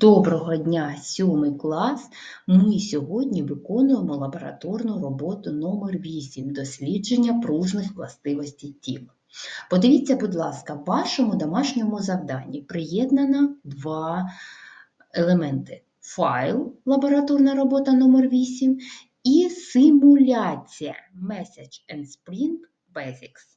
Доброго дня, сьомий клас. Ми сьогодні виконуємо лабораторну роботу номер 8 дослідження пружних властивостей тіла. Подивіться, будь ласка, в вашому домашньому завданні приєднано два елементи: файл, лабораторна робота номер 8 і симуляція Message and Spring Basics.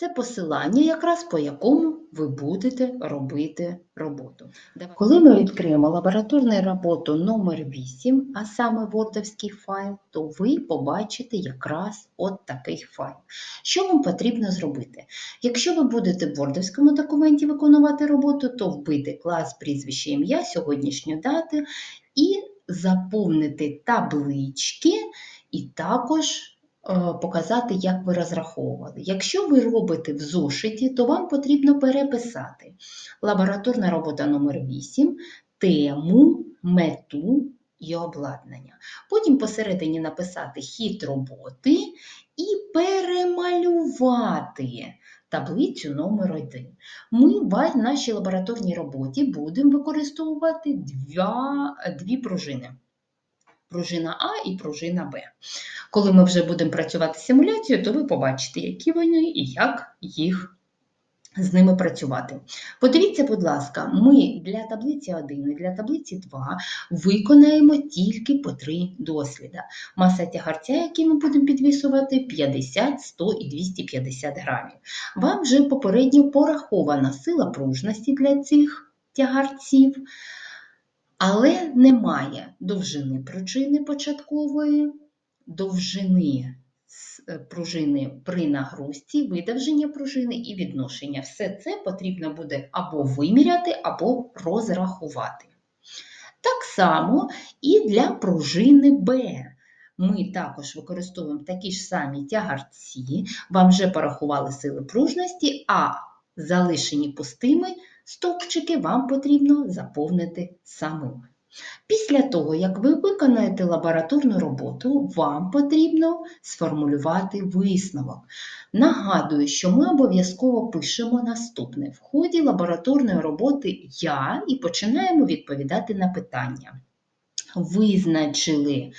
Це посилання, якраз по якому ви будете робити роботу. Коли ми відкриємо лабораторну роботу номер 8, а саме вордовський файл, то ви побачите якраз от такий файл. Що вам потрібно зробити? Якщо ви будете в вордовському документі виконувати роботу, то вбити клас, прізвище, ім'я, сьогоднішню дату і заповнити таблички і також показати, як ви розраховували. Якщо ви робите в зошиті, то вам потрібно переписати лабораторна робота номер 8 тему, мету і обладнання. Потім посередині написати хід роботи і перемалювати таблицю номер 1. Ми в нашій лабораторній роботі будемо використовувати два, дві пружини. Пружина А і пружина Б. Коли ми вже будемо працювати симуляцією, то ви побачите, які вони і як їх з ними працювати. Подивіться, будь ласка, ми для таблиці 1 і для таблиці 2 виконаємо тільки по три досліда. Маса тягарця, який ми будемо підвісувати, 50, 100 і 250 грамів. Вам вже попередньо порахована сила пружності для цих тягарців. Але немає довжини пружини початкової, довжини е, пружини при нагрузці, видовження пружини і відношення. Все це потрібно буде або виміряти, або розрахувати. Так само і для пружини Б. Ми також використовуємо такі ж самі тягарці, вам вже порахували сили пружності, а залишені пустими стовпчики вам потрібно заповнити самим. Після того, як ви виконаєте лабораторну роботу, вам потрібно сформулювати висновок. Нагадую, що ми обов'язково пишемо наступне: в ході лабораторної роботи я і починаємо відповідати на питання. Визначили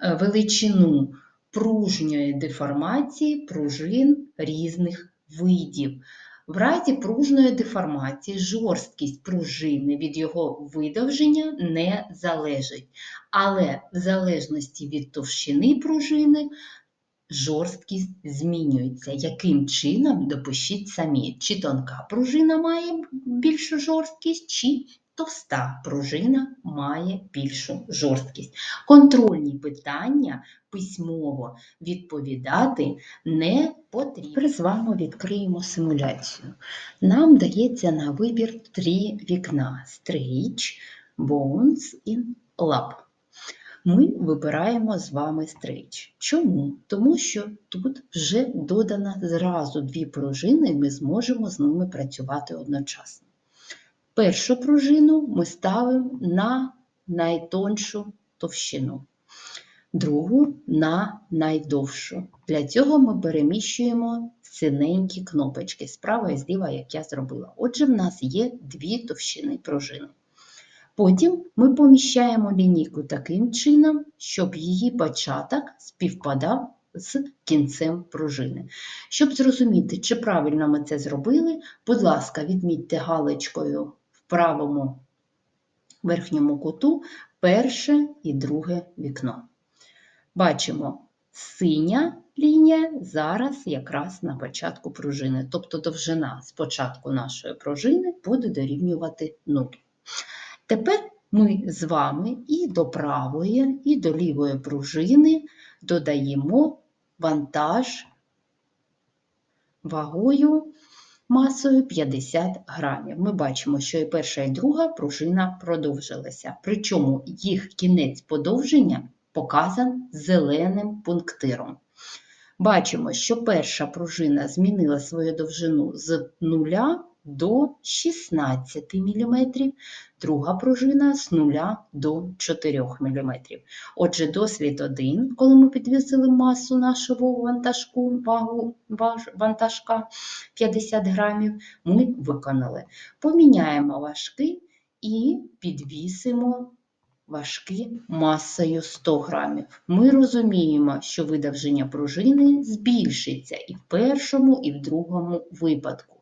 е, величину пружньої деформації пружин різних видів. В разі пружної деформації жорсткість пружини від його видовження не залежить, але в залежності від товщини пружини жорсткість змінюється. Яким чином допишіть самі, чи тонка пружина має більшу жорсткість, чи товста пружина має більшу жорсткість. Контрольні питання письмово відповідати не потрібно. Тепер з вами відкриємо симуляцію. Нам дається на вибір три вікна: Stretch, Bones і Lab. Ми вибираємо з вами Stretch. Чому? Тому що тут вже додано зразу дві пружини, і ми зможемо з ними працювати одночасно. Першу пружину ми ставимо на найтоншу товщину, другу на найдовшу. Для цього ми переміщуємо синенькі кнопочки справа і зліва, як я зробила. Отже, в нас є дві товщини пружини. Потім ми поміщаємо лінійку таким чином, щоб її початок співпадав з кінцем пружини. Щоб зрозуміти, чи правильно ми це зробили, будь ласка, відмітьте галочкою в правому верхньому куту перше і друге вікно. Бачимо, синя лінія зараз якраз на початку пружини, тобто довжина з початку нашої пружини буде дорівнювати 0. Тепер ми з вами і до правої, і до лівої пружини додаємо вантаж вагою масою 50 грамів. Ми бачимо, що і перша, і друга пружина продовжилася. Причому їх кінець подовження показан зеленим пунктиром. Бачимо, що перша пружина змінила свою довжину з 0 до 16 мм, друга пружина з 0 до 4 мм. Отже, досвід 1, коли ми підвісили масу нашого вантажку, вагу вантажка 50 грамів, ми виконали. Поміняємо важки і підвісимо важкі масою 100 грамів. Ми розуміємо, що видовження пружини збільшиться і в першому, і в другому випадку.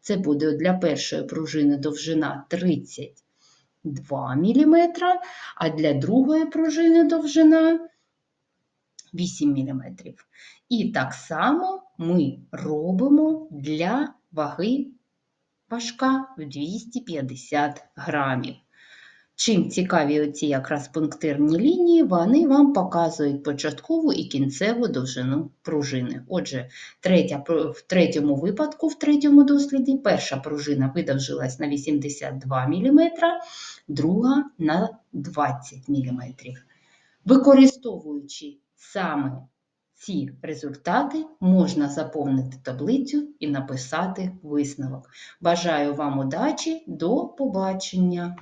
Це буде для першої пружини довжина 32 мм, а для другої пружини довжина 8 мм. І так само ми робимо для ваги важка в 250 грамів. Чим цікаві оці якраз пунктирні лінії, вони вам показують початкову і кінцеву довжину пружини. Отже, третя, в третьому випадку, в третьому досліді, перша пружина видовжилась на 82 мм, друга на 20 мм. Використовуючи саме ці результати, можна заповнити таблицю і написати висновок. Бажаю вам удачі, до побачення!